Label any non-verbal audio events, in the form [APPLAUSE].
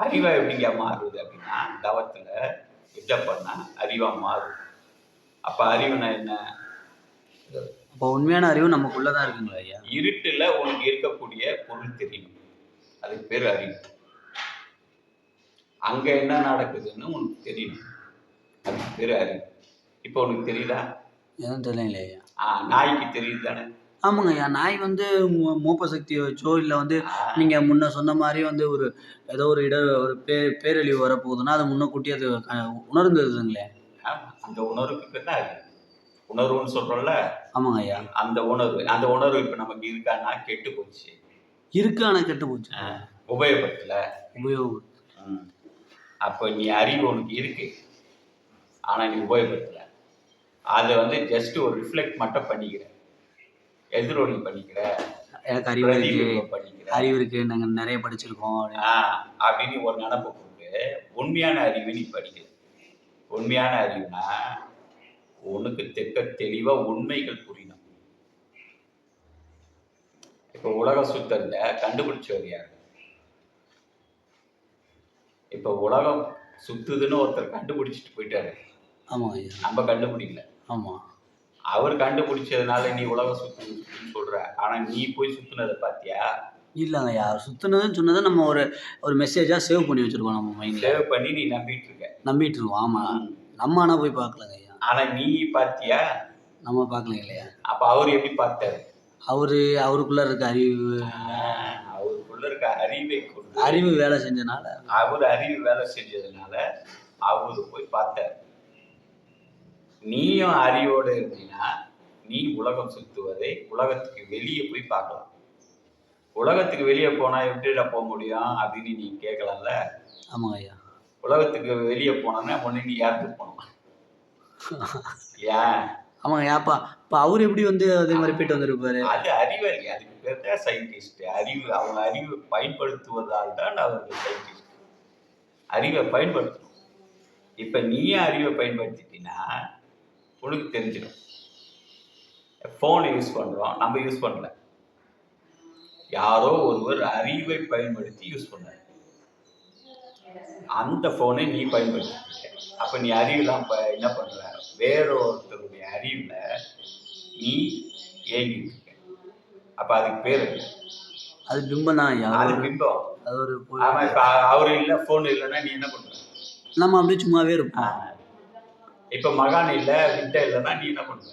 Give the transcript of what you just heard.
அறிவா எப்படிங்க மாறுது அப்படின்னா தவத்துல என்ன பண்ணா அறிவா மாறும். அப்ப அறிவுனா என்ன? அப்போ உண்மையான அறிவு நமக்குள்ள தான் இருக்குங்களா ஐயா? இருட்டுல உனக்கு இருக்கக்கூடிய பொருள் தெரியணும் அதுக்கு பேர் அறிவு. அங்க என்ன நடக்குதுன்னு உனக்கு தெரியணும் அதுக்கு பேர் அறிவு. இப்போ உனக்கு தெரியுதா? எதுவும் தெரியலைங்களே ஐயா. ஆ, நாய்க்கு தெரியுது தானே. ஆமாங்க ஐயா. நாய் வந்து மோ- மோப்ப சக்தி வச்சோ இல்லை வந்து நீங்கள் முன்ன சொன்ன மாதிரி வந்து ஒரு ஏதோ ஒரு இட ஒரு பே பேரழிவு வரப்போகுதுன்னா அதை முன்னக்கூட்டி அது உணர்ந்துருதுங்களே அந்த உணர்வுக்கு அறிவு உணர்வுன்னு சொல்றோம்ல. ஆமாங்க ஐயா. அந்த உணர்வு அந்த உணர்வு இப்ப நமக்கு இருக்கான்னா கெட்டு போச்சு. இருக்கு ஆனால் கெட்டு போச்சு. உபயோகப்படுத்தல. உபயோகம் ம். அப்போ நீ அறிவு உனக்கு இருக்கு. ஆனா நீ உபயோகப்படுத்தல. அதை வந்து ஜஸ்ட் ஒரு ரிஃப்ளெக்ட் மட்டும் பண்ணிக்கிற. எதிரொலி பண்ணிக்கிற எனக்கு அறிவு இருக்கு. அறிவு இருக்கு. நாங்கள் நிறைய படிச்சிருக்கோம். அப்படின்னு. ஒரு நினப்பு கொண்டு உண்மையான அறிவை நீ படிக்கிற உண்மையான அறிவுனா உனக்கு தெக்க தெளிவா உண்மைகள் புரியணும். இப்போ உலக சுத்தல்ல கண்டுபிடிச்சவர் யாரு இப்போ உலகம் சுத்துதுன்னு ஒருத்தர் கண்டுபிடிச்சிட்டு போயிட்டாரு. ஐயா. நம்ம கண்டுபிடிக்கல. ஆமாம் அவர் கண்டுபிடிச்சதுனால நீ உலகம் சுத்துன்னு சொல்ற. ஆனா நீ போய் சுத்துனதை பாத்தியா? இல்லைங்க ஐயா சுற்றுனதுன்னு சொன்னதை நம்ம ஒரு ஒரு மெசேஜாக சேவ் பண்ணி வச்சுருக்கோம் நம்ம மைண்டில் சேவ் பண்ணி நீ நம்பிட்டு இருக்க நம்பிட்டு இருக்கோம் ஆமாம் நம்ம ஆனால் போய் பார்க்கலங்க ஐயா. ஆனா நீ பாத்தியா? நம்ம பார்க்கலைங்க இல்லையா? அப்ப அவர் எப்படி பார்த்தாரு? அவரு அவருக்குள்ள இருக்க அறிவு. அவருக்குள்ள இருக்க அறிவை அறிவு வேலை செஞ்சனால. அவர் அறிவு வேலை செஞ்சதுனால அவரு போய் பார்த்தாரு. நீயும் அறிவோடு இருந்தீங்கன்னா நீ உலகம் சுத்துவதை உலகத்துக்கு வெளியே போய் பார்க்கலாம். உலகத்துக்கு வெளியே போனா எப்படிடா போக முடியும் அப்படின்னு நீ கேட்கலாம்ல? ஆமாங்க ஐயா. உலகத்துக்கு வெளியே போனோன்னா ஒண்ணு நீ யாருக்கு போகணும்? [LAUGHS] ஏன்? ஆமாங்க அப்பா இப்போ அவர் எப்படி வந்து அதே மாதிரி போயிட்டு வந்திருப்பாரு? அது அறிவறி அதுக்கு பேர் தான் சயின்டிஸ்ட் அறிவு அவங்க அறிவை பயன்படுத்துவதால் தான் அவர்கள் சயின்டிஸ்ட் அறிவை பயன்படுத்தணும். இப்போ நீயே அறிவை பயன்படுத்திட்டீங்கன்னா உனக்கு தெரிஞ்சிடும். ஃபோன் யூஸ் பண்ணுறோம் நம்ம யூஸ் பண்ணல. யாரோ ஒருவர் அறிவை பயன்படுத்தி யூஸ் பண்ணார். அந்த ஃபோனை நீ பயன்படுத்திட்ட அப்போ நீ அறிவுலாம் ப என்ன பண்ணுற வேற ஒருத்தருடைய அறிவில் நீ ஏங்கிட்டு இருக்க அப்போ அதுக்கு பேர் என்ன? அது பிம்பம் தான் அது பிம்பம். அது ஒரு ஆமாம் இப்போ அவர் இல்லை ஃபோன் இல்லைன்னா நீ என்ன பண்ணுற நம்ம அப்படியே சும்மாவே இருப்போம். இப்போ மகான் இல்லை வித்தை இல்லைன்னா நீ என்ன பண்ணுவ?